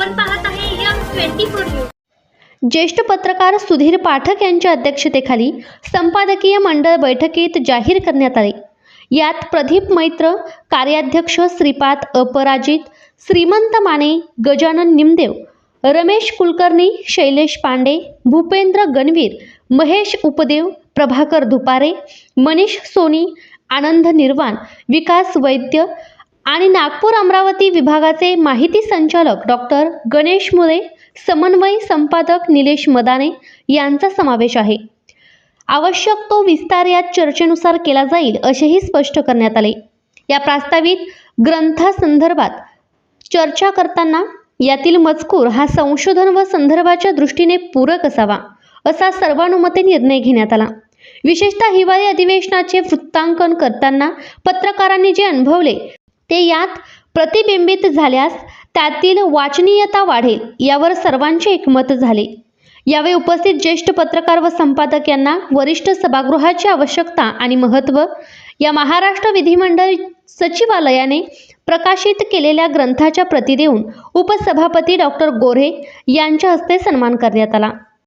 आपण पाहत आहे यम ट्वेंटी फोर न्यूज. ज्येष्ठ पत्रकार सुधीर पाठक यांच्या अध्यक्षतेखाली संपादकीय मंडळ बैठकीत जाहीर करण्यात आले. यात प्रदीप मैत्र कार्याध्यक्ष श्रीपाद अपराजित श्रीमंत माने गजानन निमदेव रमेश कुलकर्णी शैलेश पांडे भूपेंद्र गणवीर महेश उपदेव प्रभाकर धुपारे मनीष सोनी आनंद निर्वाण विकास वैद्य आणि नागपूर अमरावती विभागाचे माहिती संचालक डॉक्टर गणेश मुळे समन्वय संपादक निलेश मदाने यांचा समावेश आहे. आवश्यक तो विस्तार या चर्चेनुसार केला जाईल असेही स्पष्ट करण्यात आले. या प्रस्तावित ग्रंथासंदर्भात चर्चा करताना यातील मजकूर हा संशोधन व संदर्भाच्या दृष्टीने पूरक असावा असा सर्वानुमते निर्णय घेण्यात आला. विशेषतः हिवाळी अधिवेशनाचे वृत्तांकन करताना पत्रकारांनी जे अनुभवले ते यात प्रतिबिंबित झाल्यास त्यातील वाचनीयता वाढेल यावर सर्वांचे एकमत झाले. यावेळी उपस्थित ज्येष्ठ पत्रकार व संपादक यांना वरिष्ठ सभागृहाची आवश्यकता आणि महत्त्व या महाराष्ट्र विधिमंडळ सचिवालयाने प्रकाशित केलेल्या ग्रंथाच्या प्रती देऊन उपसभापती डॉक्टर गोऱ्हे यांच्या हस्ते सन्मान करण्यात आला.